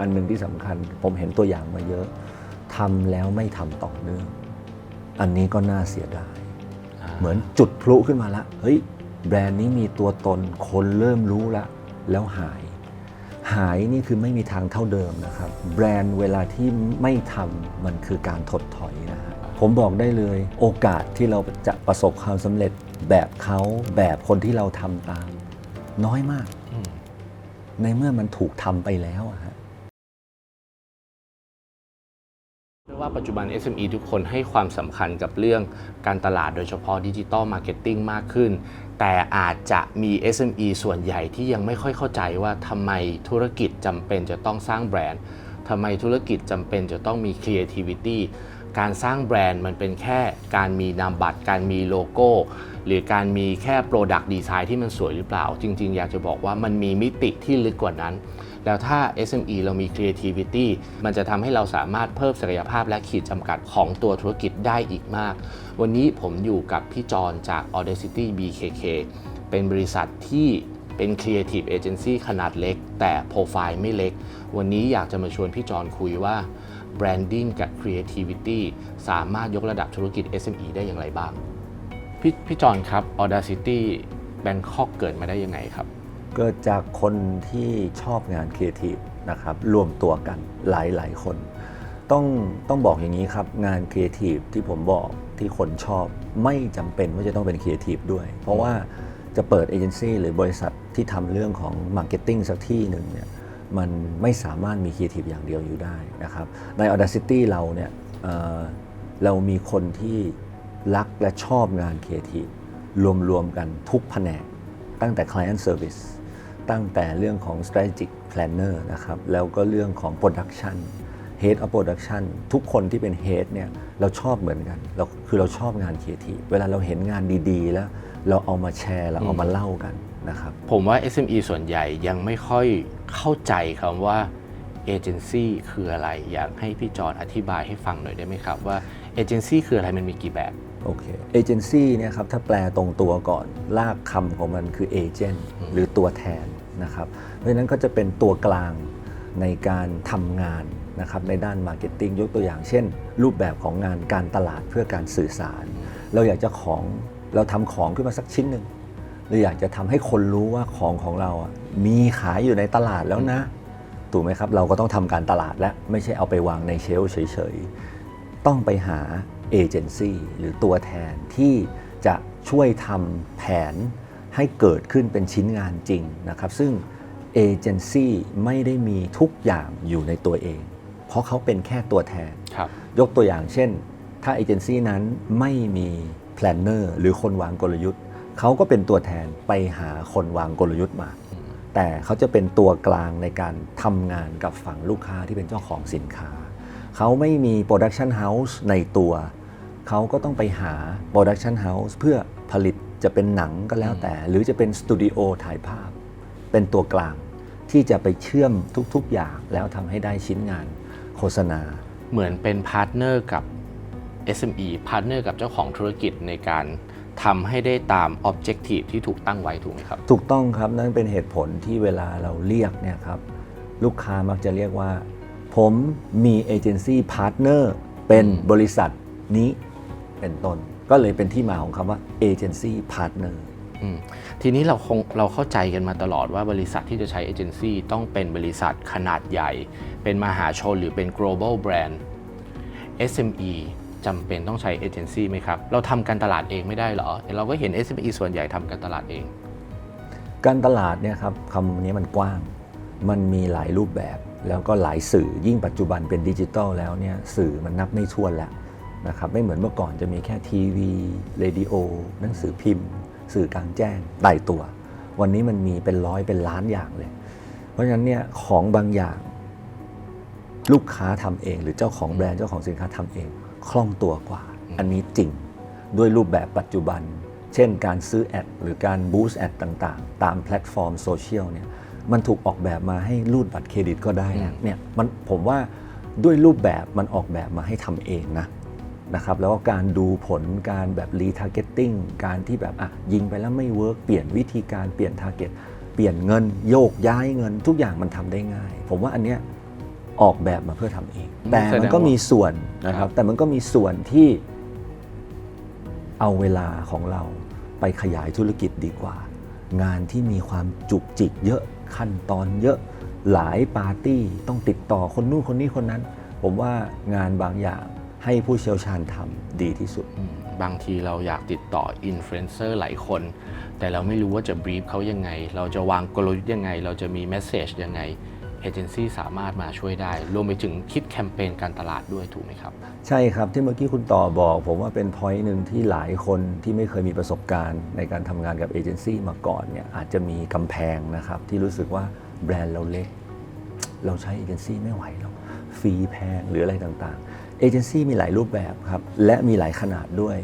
อันหนึ่งที่สำคัญ ผมเห็นตัวอย่างมาเยอะทำแล้วไม่ทำต่อเนื่อง อันนี้ก็น่าเสียดาย เหมือนจุดพลุขึ้นมาละเฮ้ยแบรนด์นี้มีตัวตนคนเริ่มรู้ละ แล้วหาย หายนี่คือไม่มีทางเท่าเดิมนะครับ แบรนด์เวลาที่ไม่ทำมันคือการถดถอยนะฮะผมบอกได้เลยโอกาสที่เราจะประสบความสำเร็จแบบเขาแบบคนที่เราทำตาม น้อยมากอืมในเมื่อมันถูกทำไปแล้วอะ เรียกว่าปัจจุบัน SME ทุกคนให้ความสำคัญกับเรื่องการตลาดโดยเฉพาะดิจิ t a ลมาร์เก็ตติ้งมากขึ้น แต่อาจจะมี SME ส่วนใหญ่ที่ยังไม่ค่อยเข้าใจว่าทำไมธุรกิจจำเป็นจะต้องสร้างแบรนด์ทำไมธุรกิจจำเป็นจะต้องมี creativity การสร้างแบรนด์มันเป็นแค่การมีนามบัตร การมีโลโก้ หรือการมีแค่ Product Design ที่มันสวยหรือเปล่า จริง ๆ อยากจะบอกว่ามันมีมิติที่ลึกกว่านั้น แล้วถ้า SME เรามี creativity มันจะทำให้เราสามารถเพิ่มศักยภาพและขีดจำกัดของตัวธุรกิจได้อีกมาก วันนี้ผมอยู่กับพี่จอนจาก Audacity BKK เป็นบริษัทที่เป็น Creative Agency ขนาดเล็ก แต่โปรไฟล์ไม่เล็ก วันนี้อยากจะมาชวนพี่จอนคุยว่า Branding กับ Creativity สามารถยกระดับธุรกิจ SME ได้อย่างไรบ้าง พี่พี่จอนครับ Audacity Bangkok เกิดมาได้ยังไงครับ เกิดจากคนที่ชอบงานครีเอทีฟนะครับรวมตัวกันหลายๆ คน ต้องต้องบอกอย่างนี้ครับงานครีเอทีฟที่ผมบอกที่คนชอบไม่จำเป็นว่าจะต้องเป็นครีเอทีฟด้วย เพราะว่าจะเปิดเอเจนซี่หรือบริษัทที่ทำเรื่องของมาร์เก็ตติ้งสักที่หนึ่งเนี่ยมันไม่สามารถมีครีเอทีฟอย่างเดียวอยู่ได้นะครับใน Audacity เราเนี่ยเเรามีคนที่รักและชอบงานครีเอทีฟรวมๆกันทุกแผนกตั้งแต่ Client Service ตั้งแต่เรื่องของ Strategic Planner นะครับ แล้วก็เรื่องของ Production Head of Production ทุกคนที่เป็น Head เนี่ยเราชอบเหมือนกันเราคือเราชอบงาน Creative เวลาเราเห็นงานดีๆ แล้ว เราเอามาแชร์เราเอามาเล่ากันนะครับ ผมว่า SME ส่วนใหญ่ยังไม่ค่อยเข้าใจคำว่าเอเจนซี่คืออะไร อยากให้พี่จอนอธิบายให้ฟังหน่อยได้ไหมครับว่าเอเจนซี่คืออะไรมันมีกี่แบบ โอเคเอเจนซี่เนี่ยครับถ้าแปลตรงตัวก่อน ลากคำของมันคือเอเจนต์หรือตัวแทนนะครับเพราะฉะนั้นก็จะเป็นตัวกลางในการทำงานนะครับในด้านมาร์เก็ตติ้งยกตัวอย่างเช่น รูปแบบของงานการตลาดเพื่อการสื่อสาร เราอยากจะของเราทำของขึ้นมาสักชิ้นหนึ่งเราอยากจะทำให้คนรู้ว่าของของเราอะมีขายอยู่ในตลาดแล้วนะ ถูกไหมครับ เราก็ต้องทำการตลาดและไม่ใช่เอาไปวางในเชลฟ์เฉยๆ ต้องไปหา เอเจนซี่หรือตัวแทนที่จะช่วยทำแผนให้เกิดขึ้นเป็นชิ้นงานจริงนะครับ ซึ่งเอเจนซี่ไม่ได้มีทุกอย่างอยู่ในตัวเอง เพราะเขาเป็นแค่ตัวแทนครับยกตัวอย่างเช่น ถ้าเอเจนซี่นั้นไม่มีแพลนเนอร์หรือคนวางกลยุทธ์ เขาก็เป็นตัวแทนไปหาคนวางกลยุทธ์มา แต่เขาจะเป็นตัวกลางในการทำงานกับฝั่งลูกค้าที่เป็นเจ้าของสินค้า เขาไม่มีโปรดักชันเฮาส์ในตัว เขาก็ต้องไปหาโปรดักชันเฮาส์เพื่อผลิตจะเป็นหนังก็แล้วแต่ หรือจะเป็นสตูดิโอถ่ายภาพ เป็นตัวกลางที่จะไปเชื่อมทุกๆอย่างแล้วทำให้ได้ชิ้นงานโฆษณา เหมือนเป็นพาร์ทเนอร์กับ SME พาร์ทเนอร์กับเจ้าของธุรกิจในการทำให้ได้ตาม Objective ที่ถูกตั้งไว้ถูกไหมครับ ถูกต้องครับนั่นเป็นเหตุผลที่เวลาเราเรียกเนี่ยครับลูกค้ามักจะเรียกว่า ผมมีเอเจนซี่พาร์ทเนอร์เป็นบริษัทนี้เป็นต้น ก็เลยเป็นที่มาของคำว่าเอเจนซี่พาร์ทเนอร์อืมทีนี้เราคงเราเข้าใจกันมาตลอดว่าบริษัทที่จะใช้เอเจนซี่ต้องเป็นบริษัทขนาดใหญ่ เป็นมหาชนหรือเป็น global brand SME จำเป็นต้องใช้เอเจนซี่ไหมครับ เราทำการตลาดเองไม่ได้เหรอ เราก็เห็น SME ส่วนใหญ่ทำการตลาดเอง การตลาดเนี่ยครับคำนี้มันกว้าง มันมีหลายรูปแบบ แล้วก็หลายสื่อยิ่งปัจจุบันเป็นดิจิตอลแล้วเนี่ยสื่อมันนับไม่ถ้วนแล้วนะครับไม่เหมือนเมื่อก่อนจะมีแค่ทีวีเรดิโอหนังสือพิมพ์ สื่อกลางแจ้งไต่ตัว วันนี้มันมีเป็นร้อยเป็นล้านอย่างเลย เพราะฉะนั้นเนี่ยของบางอย่างลูกค้าทำเอง หรือเจ้าของแบรนด์เจ้าของสินค้าทำเองคล่องตัวกว่า อันนี้จริงด้วยรูปแบบปัจจุบัน เช่นการซื้อแอดหรือการบูสต์แอดต่างๆ ตามแพลตฟอร์มโซเชียลเนี่ย มันถูกออกแบบมาให้รูดบัตรเครดิตก็ได้นะเนี่ยมันผมว่าด้วยรูปแบบมันออกแบบมาให้ทำเองนะนะครับแล้วก็การดูผลการแบบรีทาร์เก็ตติ้งการที่แบบอะยิงไปแล้วไม่เวิร์กเปลี่ยนวิธีการเปลี่ยนทาร์เก็ตเปลี่ยนเงินโยกย้ายเงินทุกอย่างมันทำได้ง่าย ผมว่าอันเนี้ยออกแบบมาเพื่อทำเองอืมแต่แสดงมันก็มีส่วนนะคครัรับบแต่มันก็มีส่วนที่เอาเวลาของเราไปขยายธุรกิจดีกว่า งานที่มีความจุกจิกเยอะ ขั้นตอนเยอะหลายปาร์ตี้ต้องติดต่อคนนู้นคนนี้คนนั้น ผมว่างานบางอย่างให้ผู้เชี่ยวชาญทำดีที่สุด บางทีเราอยากติดต่ออินฟลูเอนเซอร์หลายคน แต่เราไม่รู้ว่าจะบรีฟเขายังไง เราจะวางกลยุทธ์ยังไง เราจะมีแมสเซจยังไง เอเจนซี่สามารถมาช่วยได้ รวมไปถึงคิดแคมเปญการตลาดด้วยถูกไหมครับ ใช่ครับที่เมื่อกี้คุณต่อบอก ผมว่าเป็นพอยต์หนึ่งที่หลายคนที่ไม่เคยมีประสบการณ์ในการทำงานกับเอเจนซี่มาก่อนเนี่ยอาจจะมีกำแพงนะครับ ที่รู้สึกว่าแบรนด์เราเล็ก เราใช้เอเจนซี่ไม่ไหวหรอกฟรีแพงหรืออะไรต่างๆ เอเจนซี่มีหลายรูปแบบครับ และมีหลายขนาดด้วย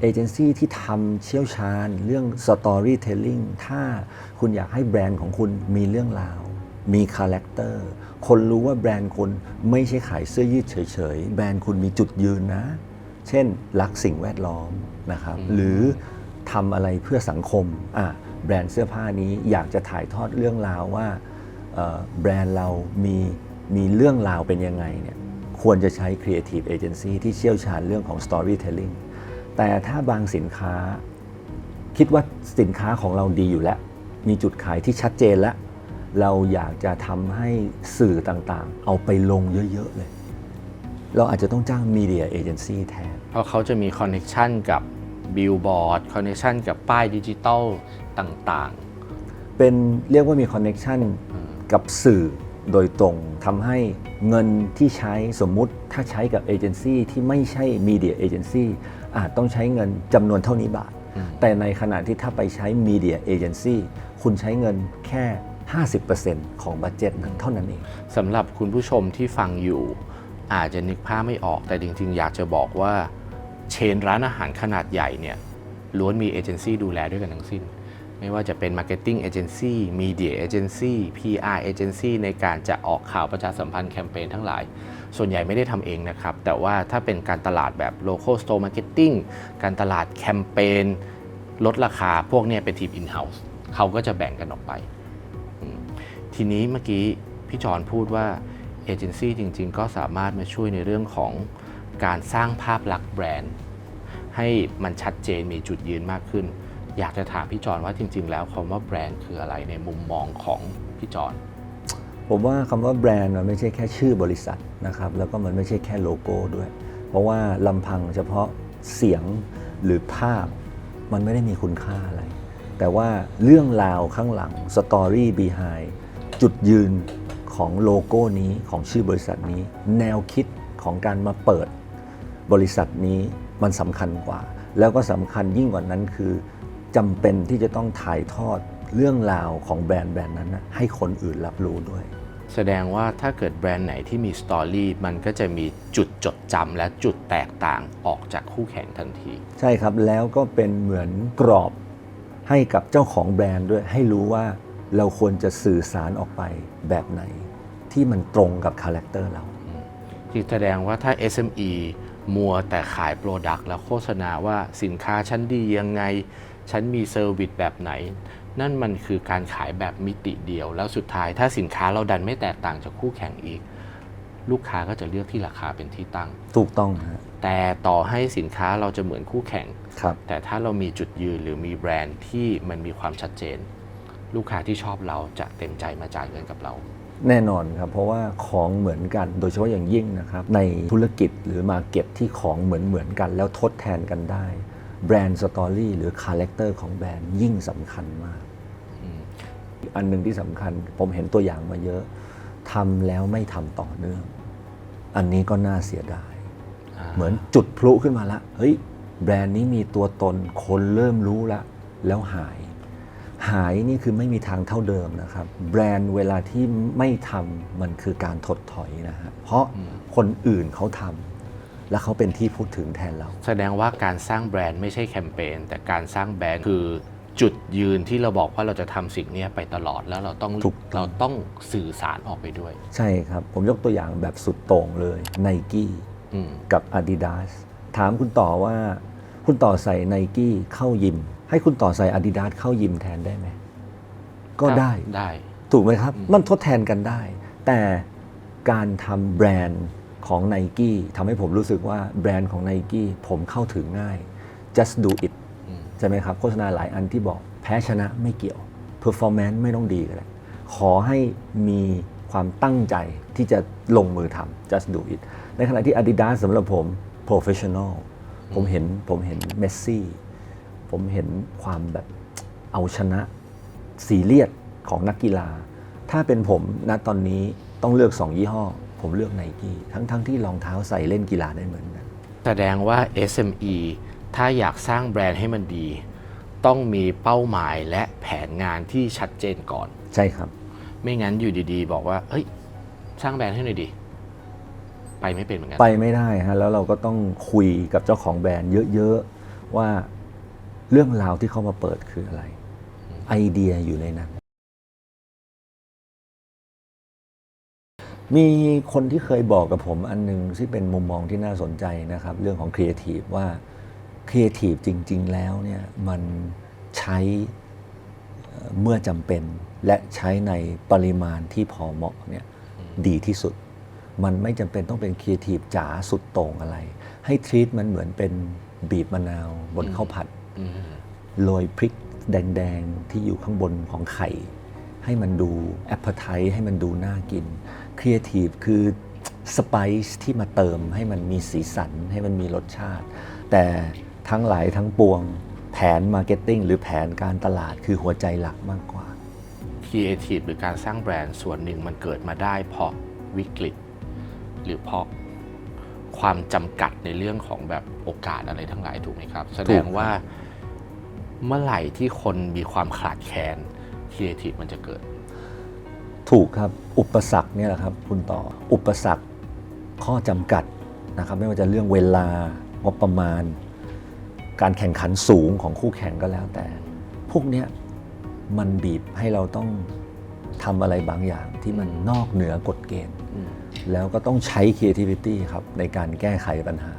เอเจนซี่ที่ทำเชี่ยวชาญ เรื่อง Storytelling ถ้าคุณอยากให้แบรนด์ของคุณมีเรื่องราว มีคาแรคเตอร์คนรู้ว่าแบรนด์คุณไม่ใช่ขายเสื้อยืดเฉยๆ แบรนด์คุณมีจุดยืนนะ เช่นรักสิ่งแวดล้อมนะครับ หรือทำอะไรเพื่อสังคมอะแบรนด์เสื้อผ้านี้อยากจะถ่ายทอดเรื่องราวว่าเอ่อแบรนด์เรามีมีเรื่องราวเป็นยังไงเนี่ยควรจะใช้ Creative Agency ที่เชี่ยวชาญเรื่องของ Storytelling แต่ถ้าบางสินค้า คิดว่าสินค้าของเราดีอยู่แล้ว มีจุดขายที่ชัดเจนแล้ว เราอยากจะทำให้สื่อต่างๆ เอาไปลงเยอะ ๆ เลย เราอาจจะต้องจ้างมีเดียเอเจนซี่แทน เพราะเขาจะมีคอนเน็ชันกับบิลบอร์ดคอนเน็ชันกับป้ายดิจิตอลต่างเป็นเรียกว่ามีคอนเน็ชันกับสื่อโดยตรงทำให้เงินที่ใช้สมมุติถ้าใช้กับเอเจนซี่ที่ไม่ใช่มีเดียเอเจนซี่อาจต้องใช้เงินจำนวนเท่านี้บาท แต่ในขณะที่ถ้าไปใช้มีเดียเอเจนซี่คุณใช้เงินแค่ 50%ของบัตเจ็ตนั้นเท่านั้นเองสำหรับคุณผู้ชมที่ฟังอยู่ อาจจะนึกภาพไม่ออกแต่จริง ๆ อยากจะบอกว่าเชนร้านอาหารขนาดใหญ่เนี่ยล้วนมีเอเจนซี่ดูแลด้วยกันทั้งสิ้น ไม่ว่าจะเป็น Marketing Agency Media Agency PR Agency ในการจะออกข่าวประชาสัมพันธ์แคมเปญทั้งหลาย ส่วนใหญ่ไม่ได้ทำเองนะครับ แต่ว่าถ้าเป็นการตลาดแบบ Local Store Marketing การตลาดแคมเปญลดราคาพวกนี้เป็นทีม In-house เขาก็จะแบ่งกันออกไป ทีนี้เมื่อกี้พี่จอนพูดว่าเอเจนซี่จริง ๆ ก็สามารถมาช่วยในเรื่องของการสร้างภาพลักษณ์แบรนด์ให้มันชัดเจนมีจุดยืนมากขึ้น อยากจะถามพี่จอนว่าจริง ๆ แล้วคำว่าแบรนด์คืออะไรในมุมมองของพี่จอนผมว่าคำว่าแบรนด์มันไม่ใช่แค่ชื่อบริษัทนะครับแล้วก็มันไม่ใช่แค่โลโก้ด้วย เพราะว่าลำพังเฉพาะเสียงหรือภาพมันไม่ได้มีคุณค่าอะไร แต่ว่าเรื่องราวข้างหลัง Story Behind จุดยืนของโลโก้นี้ของชื่อบริษัทนี้ แนวคิดของการมาเปิดบริษัทนี้มันสำคัญกว่า แล้วก็สำคัญยิ่งกว่านั้นคือจำเป็นที่จะต้องถ่ายทอดเรื่องราวของแบรนด์แบรนด์นั้นนะให้คนอื่นรับรู้ด้วย แสดงว่าถ้าเกิดแบรนด์ไหนที่มีสตอรี่มันก็จะมีจุดจดจำและจุดแตกต่างออกจากคู่แข่งทันที ใช่ครับแล้วก็เป็นเหมือนกรอบให้กับเจ้าของแบรนด์ด้วยให้รู้ว่า เราควรจะสื่อสารออกไปแบบไหน ที่มันตรงกับคาแรคเตอร์เราที่แสดงว่าถ้า SME มัวแต่ขายโปรดักต์แล้วโฆษณาว่าสินค้าชั้นดียังไง ฉันมีเซอร์วิสแบบไหน นั่นมันคือการขายแบบมิติเดียว แล้วสุดท้ายถ้าสินค้าเราดันไม่แตกต่างจากคู่แข่งอีก ลูกค้าก็จะเลือกที่ราคาเป็นที่ตั้ง ถูกต้องฮะแต่ต่อให้สินค้าเราจะเหมือนคู่แข่งครับแต่ถ้าเรามีจุดยืนหรือมีแบรนด์ที่มันมีความชัดเจน ลูกค้าที่ชอบเราจะเต็มใจมาจ่ายเงินกับเรา แน่นอนครับ เพราะว่าของเหมือนกันโดยเฉพาะอย่างยิ่งนะครับ ในธุรกิจหรือมาเก็ตที่ของเหมือนเหมือนกัน แล้วทดแทนกันได้แบรนด์สตอรี่หรือคาแรคเตอร์ของแบรนด์ยิ่งสำคัญมากอีกอันหนึ่งที่สำคัญ ผมเห็นตัวอย่างมาเยอะทำแล้วไม่ทำต่อเนื่อง อันนี้ก็น่าเสียดายอ่าเหมือนจุดพลุขึ้นมาละเฮ้ยแบรนด์นี้มีตัวตนคนเริ่มรู้ละแล้วหาย หายนี่คือไม่มีทางเท่าเดิมนะครับ แบรนด์เวลาที่ไม่ทำมันคือการถดถอยนะฮะเพราะคนอื่นเขาทำและเขาเป็นที่พูดถึงแทนเรา แสดงว่าการสร้างแบรนด์ไม่ใช่แคมเปญแต่การสร้างแบรนด์คือจุดยืนที่เราบอกว่าเราจะทำสิ่งเนี้ยไปตลอดแล้วเราต้องถูกต้องเราต้องสื่อสารออกไปด้วย ใช่ครับ ผมยกตัวอย่างแบบสุดโต่งเลยไนกี้อืมกับ Adidas ถามคุณต่อว่า คุณต่อใส่ไนกี้เข้ายิม ให้คุณต่อใส่ Adidas เข้ายิมแทนได้ไหม ก็ได้ได้ ถูกไหมครับ มันทดแทนกันได้ แต่การทำแบรนด์ของ n i กี้ทำให้ผมรู้สึกว่าแบรนด์ของ n i กี้ผมเข้าถึงง่าย just do it อืมใช่ไหมครับ โฆษณาหลายอันที่บอกแพ้ชนะไม่เกี่ยว performance ไม่ต้องดีก็ได้ขอให้มีความตั้งใจที่จะลงมือทำ just do it ในขณะที่ Adidas สำหรับผม professional ผมเห็นผมเห็นเมสซี่ ผมเห็นความแบบเอาชนะซีเรียสของนักกีฬา ถ้าเป็นผมณตอนนี้ต้องเลือก 2 ยี่ห้อ ผมเลือกไนกี้ทั้งทั้งที่รองเท้าใส่เล่นกีฬาได้เหมือนกันแสดงว่า SME ถ้าอยากสร้างแบรนด์ให้มันดี ต้องมีเป้าหมายและแผนงานที่ชัดเจนก่อน ใช่ครับ ไม่งั้นอยู่ดีๆ บอกว่าเฮ้ยสร้างแบรนด์ให้หน่อยดิไปไม่เป็นเหมือนกัน ไปไม่ได้ฮะแล้วเราก็ต้องคุยกับเจ้าของแบรนด์เยอะๆว่า เรื่องราวที่เขามาเปิดคืออะไร ไอเดียอยู่ในนั้น มีคนที่เคยบอกกับผมอันหนึงที่เป็นมุมมองที่น่าสนใจนะครับ เรื่องของครีเอทีฟว่าครีเอทีฟจริง ๆ แล้วเนี่ยมันใช้เอ่อเมื่อจำเป็นและใช้ในปริมาณที่พอเหมาะเนี่ยดีที่สุด มันไม่จำเป็นต้องเป็นครีเอทีฟจ๋าสุดโต่งอะไร ให้ทรีตมันเหมือนเป็นบีบมะนาวบนข้าวผัดอืม โรยพริกแดงๆ ที่อยู่ข้างบนของไข่ ให้มันดูแอปเปอร์ไทให้มันดูน่ากินครีเอทีฟคือสไปซ์ที่มาเติมให้มันมีสีสันให้มันมีรสชาติ แต่ทั้งหลายทั้งปวงแผนมาร์เก็ตติ้งหรือแผนการตลาดคือหัวใจหลักมากกว่าครีเอทีฟหรือการสร้างแบรนด์ส่วนหนึ่งมันเกิดมาได้เพราะวิกฤต หรือเพราะความจำกัดในเรื่องของแบบโอกาสอะไรทั้งหลายถูกไหมครับ แสดงว่า เมื่อไหร่ที่คนมีความขาดแคลนครีเอทีฟมันจะเกิด ถูกครับอุปสรรคเนี่ยแหละครับคุณต่ออุปสรรคข้อจำกัดนะครับไม่ว่าจะเรื่องเวลางบประมาณ การแข่งขันสูงของคู่แข่งก็แล้วแต่ พวกเนี้ยมันบีบให้เราต้องทำอะไรบางอย่างที่มันนอกเหนือกฎเกณฑ์อืมแล้วก็ต้องใช้ creativity ครับในการแก้ไขปัญหา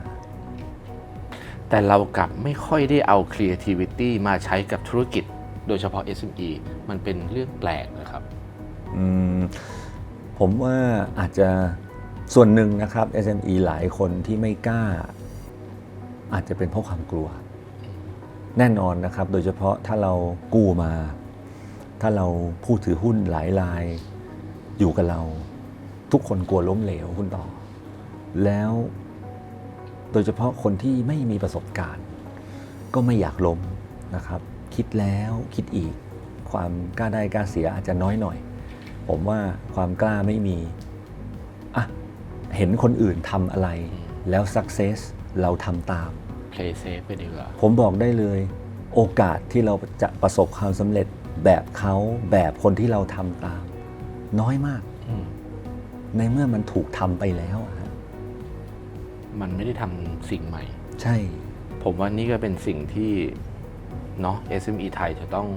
แต่เรากลับไม่ค่อยได้เอา creativity มาใช้กับธุรกิจ โดยเฉพาะ SME มันเป็นเรื่องแปลกนะครับผมว่าอาจจะส่วนหนึ่งนะครับ SME หลายคนที่ไม่กล้า อาจจะเป็นเพราะความกลัว แน่นอนนะครับ โดยเฉพาะถ้าเรากู้มา ถ้าเราผู้ถือหุ้นหลายราย อยู่กับเรา ทุกคนกลัวล้มเหลวคุณต่อ แล้ว โดยเฉพาะคนที่ไม่มีประสบการณ์ ก็ไม่อยากล้มนะครับ คิดแล้วคิดอีก ความกล้าได้กล้าเสียอาจจะน้อยหน่อย ผมว่าความกล้าไม่มีอะเห็นคนอื่นทำอะไรแล้วสักเซสเราทำตาม play safe ไปดีกว่าผมบอกได้เลย โอกาสที่เราจะประสบความสำเร็จแบบเขาแบบคนที่เราทำตาม น้อยมากอืมในเมื่อมันถูกทำไปแล้วอะฮะ มันไม่ได้ทำสิ่งใหม่ ใช่ ผมว่านี่ก็เป็นสิ่งที่เนาะ SME ไทยจะต้อง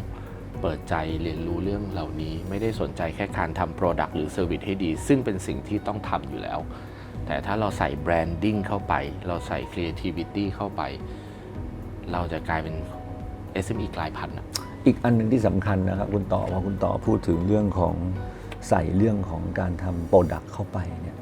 เปิดใจเรียนรู้เรื่องเหล่านี้ ไม่ได้สนใจแค่การทำ Product หรือ Service ให้ดี ซึ่งเป็นสิ่งที่ต้องทำอยู่แล้ว แต่ถ้าเราใส่ Branding เข้าไป เราใส่ Creativity เข้าไป เราจะกลายเป็น SME กลายพันธุ์อะ อีกอันหนึ่งที่สำคัญนะครับ คุณต่อพอคุณต่อพูดถึงเรื่องของใส่เรื่องของการทำโปรดักต์เข้าไปเนี่ย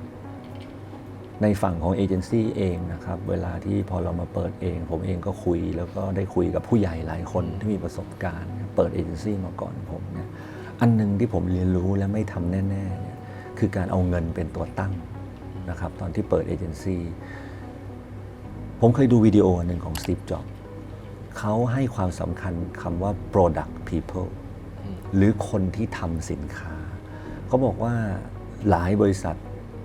ในฝั่งของเอเจนซี่เองนะครับเวลาที่พอเรามาเปิดเอง ผมเองก็คุยแล้วก็ได้คุยกับผู้ใหญ่หลายคนที่มีประสบการณ์ เปิดเอเจนซี่มาก่อนผมเนี่ยอันหนึงที่ผมเรียนรู้และไม่ทำแน่ๆเนี่ยคือการเอาเงินเป็นตัวตั้งนะครับตอนที่เปิดเอเจนซี่ผมเคยดูวิดีโอหนึ่งของ Steve Jobs เขาให้ความสำคัญคำว่า product people หรือคนที่ทำสินค้าเขาบอกว่าหลายบริษัท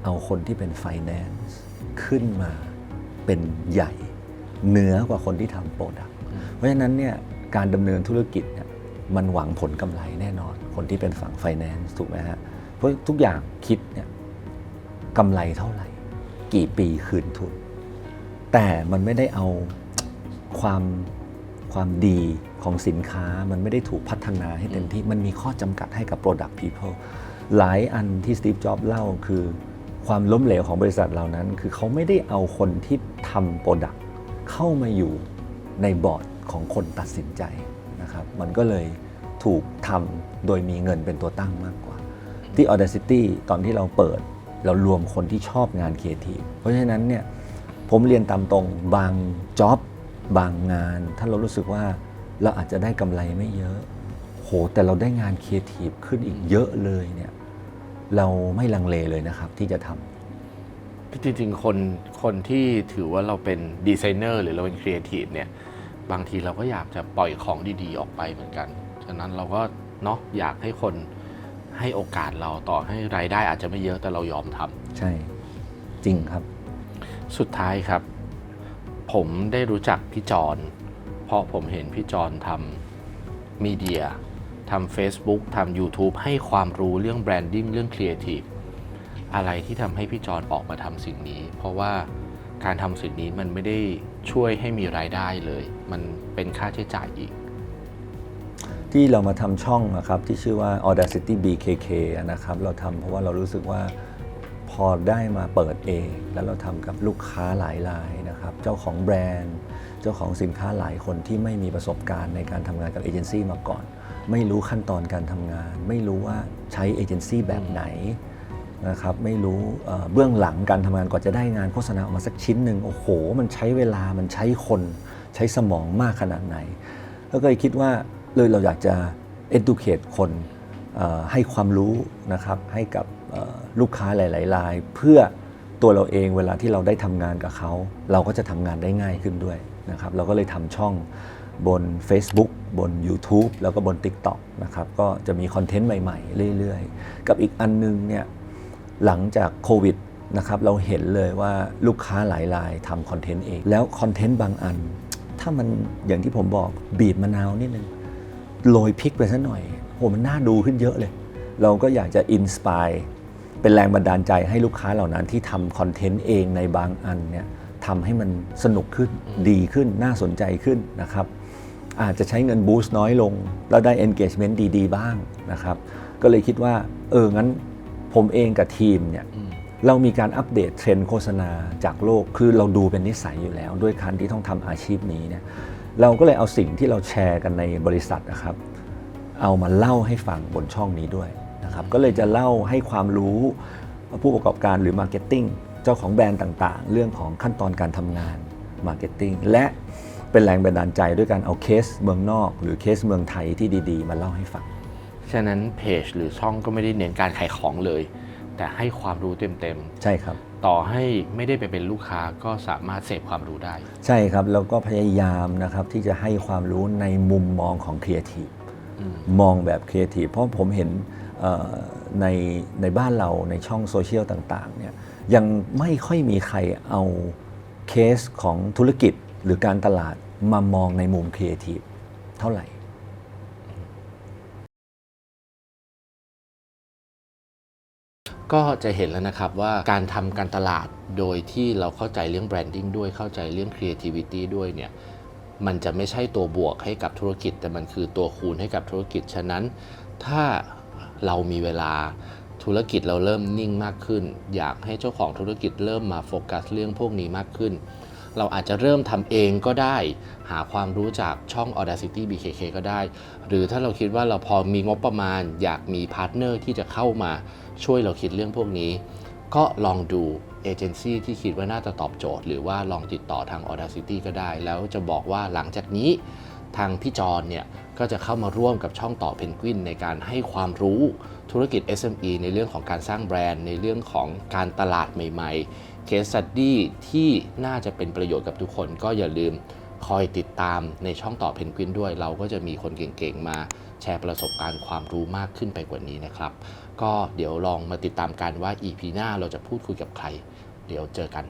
เอาคนที่เป็น finance ขึ้นมาเป็นใหญ่เหนือกว่าคนที่ทำ product เพราะฉะนั้นเนี่ยการดำเนินธุรกิจเนี่ยมันหวังผลกำไรแน่นอน คนที่เป็นฝั่ง finance ถูกไหมฮะเพราะทุกอย่างคิดเนี่ยกำไรเท่าไหร่ กี่ปีคืนทุน แต่มันไม่ได้เอาความความดีของสินค้ามันไม่ได้ถูกพัฒนาให้เต็มที่ มันมีข้อจำกัดให้กับ Product People หลายอันที่ Steve Jobs เล่าคือ ความล้มเหลวของบริษัทเหล่านั้น คือเขาไม่ได้เอาคนที่ทำ Product เข้ามาอยู่ในบอร์ดของคนตัดสินใจนะครับมันก็เลยถูกทำโดยมีเงินเป็นตัวตั้งมากกว่า ที่ Audacity ตอนที่เราเปิด เรารวมคนที่ชอบงานครีเอทีเพราะฉะนั้นเนี่ยผมเรียนตามตรงบางจ็อบบางงาน ถ้าเรารู้สึกว่าเราอาจจะได้กำไรไม่เยอะโหแต่เราได้งานครีเอทีฟขึ้นอีกเยอะเลยเนี่ย เราไม่ลังเลเลยนะครับที่จะทำ จริงๆคนคนที่ถือว่าเราเป็นดีไซเนอร์หรือเราเป็นครีเอทีฟเนี่ยบางทีเราก็อยากจะปล่อยของดีๆ ออกไปเหมือนกัน ฉะนั้นเราก็เนาะอยากให้คนให้โอกาสเราต่อให้รายได้อาจจะไม่เยอะแต่เรายอมทำ ใช่ จริงครับ สุดท้ายครับ ผมได้รู้จักพี่จอนเพราะผมเห็นพี่จอนทำมีเดีย ทำ Facebook ทำ YouTube ให้ความรู้เรื่องแบรนดิ้งเรื่องครีเอทีฟอะไรที่ทำให้พี่จอนออกมาทำสิ่งนี้ เพราะว่าการทำสิ่งนี้มันไม่ได้ช่วยให้มีรายได้เลย มันเป็นค่าใช้จ่ายอีก ที่เรามาทำช่องนะครับที่ชื่อว่า Audacity BKK นะครับเราทำเพราะว่าเรารู้สึกว่าพอได้มาเปิดเอง แล้วเราทำกับลูกค้าหลายรายนะครับ เจ้าของแบรนด์ เจ้าของสินค้าหลายคนที่ไม่มีประสบการณ์ในการทำงานกับเอเจนซี่มาก่อน ไม่รู้ขั้นตอนการทำงาน ไม่รู้ว่าใช้เอเจนซี่แบบไหนนะครับไม่รู้เบื้องหลังการทำงานกว่าจะได้งานโฆษณาออกมาสักชิ้นหนึ่งโอ้โห มันใช้เวลามันใช้คนใช้สมองมากขนาดไหนแล้วก็เลยคิดว่าเลยเราอยากจะ educate คนให้ความรู้นะครับให้กับลูกค้าหลายๆราย เพื่อตัวเราเองเวลาที่เราได้ทำงานกับเขา เราก็จะทำงานได้ง่ายขึ้นด้วยนะครับเราก็เลยทำช่อง บน Facebook บน YouTube แล้วก็บน TikTok นะครับก็จะมีคอนเทนต์ใหม่ๆ เรื่อยๆ กับอีกอันนึงเนี่ยหลังจากโควิดนะครับเราเห็นเลยว่าลูกค้าหลายรายทำคอนเทนต์เอง แล้วคอนเทนต์บางอัน ถ้ามันอย่างที่ผมบอกบีบมะนาวนิดนึงโรยพริกไปสักหน่อยโหมันน่าดูขึ้นเยอะเลย เราก็อยากจะอินสปายเป็นแรงบันดาลใจให้ลูกค้าเหล่านั้นที่ทำคอนเทนต์เองในบางอันเนี่ยทำให้มันสนุกขึ้นดีขึ้นน่าสนใจขึ้นนะครับ อาจจะใช้เงินบูสต์น้อยลง แล้วได้ engagement ดี ๆ บ้างนะครับ ก็เลยคิดว่า เออ งั้นผมเองกับทีมเนี่ยเรามีการอัปเดตเทรนด์โฆษณาจากโลก คือเราดูเป็นนิสัยอยู่แล้ว ด้วยการที่ต้องทำอาชีพนี้เนี่ยเราก็เลยเอาสิ่งที่เราแชร์กันในบริษัทนะครับ เอามาเล่าให้ฟังบนช่องนี้ด้วยนะครับก็เลยจะเล่าให้ความรู้ผู้ประกอบการหรือมาร์เก็ตติ้งเจ้าของแบรนด์ต่างๆ เรื่องของขั้นตอนการทำงานมาร์เก็ตติ้งและ เป็นแรงบันดาลใจด้วยการเอาเคสเมืองนอก หรือเคสเมืองไทยที่ดีๆ มาเล่าให้ฟัง ฉะนั้นเพจหรือช่องก็ไม่ได้เน้นการขายของเลย แต่ให้ความรู้เต็มใช่ครับๆต่อให้ไม่ได้ไปเป็นลูกค้าก็สามารถเสพความรู้ได้ ใช่ครับ แล้วก็พยายามนะครับที่จะให้ความรู้ในมุมมองของครีเอทีฟอืมมองแบบครีเอทีฟเพราะผมเห็นเอ่อในในบ้านเราในช่องโซเชียลต่างๆเนี่ยยังไม่ค่อยมีใครเอาเคสของธุรกิจ หรือการตลาดมามองในมุมครีเอทีฟเท่าไหร่ก็จะเห็นแล้วนะครับว่าการทำการตลาดโดยที่เราเข้าใจเรื่องแบรนดิ้งด้วยเข้าใจเรื่อง creativity ด้วยเนี่ยมันจะไม่ใช่ตัวบวกให้กับธุรกิจ แต่มันคือตัวคูณให้กับธุรกิจ ฉะนั้น ถ้าเรามีเวลาธุรกิจเราเริ่มนิ่งมากขึ้น อยากให้เจ้าของธุรกิจเริ่มมาโฟกัสเรื่องพวกนี้มากขึ้น เราอาจจะเริ่มทำเองก็ได้ หาความรู้จากช่อง Audacity BKK ก็ได้ หรือถ้าเราคิดว่าเราพอมีงบประมาณ อยากมีพาร์ทเนอร์ที่จะเข้ามาช่วยเราคิดเรื่องพวกนี้ ก็ลองดูเอเจนซี่ที่คิดว่าน่าจะตอบโจทย์ หรือว่าลองติดต่อทาง Audacity ก็ได้ แล้วจะบอกว่าหลังจากนี้ทางพี่จอนเนี่ยก็จะเข้ามาร่วมกับช่องต่อเพนกวินในการให้ความรู้ธุรกิจ SME ในเรื่องของการสร้างแบรนด์ ในเรื่องของการตลาดใหม่ ๆ เคส s ั d ดี้ที่น่าจะเป็นประโยชน์กับทุกคน ก็อย่าลืมคอยติดตามในช่องต่อเพนกวินด้วย เราก็จะมีคนเก่งๆ มาแชร์ประสบการณ์ความรู้มากขึ้นไปกว่านี้นะครับ ก็เดี๋ยวลองมาติดตามกันว่า EP หน้าเราจะพูดคุยกับใคร เดี๋ยวเจอกัน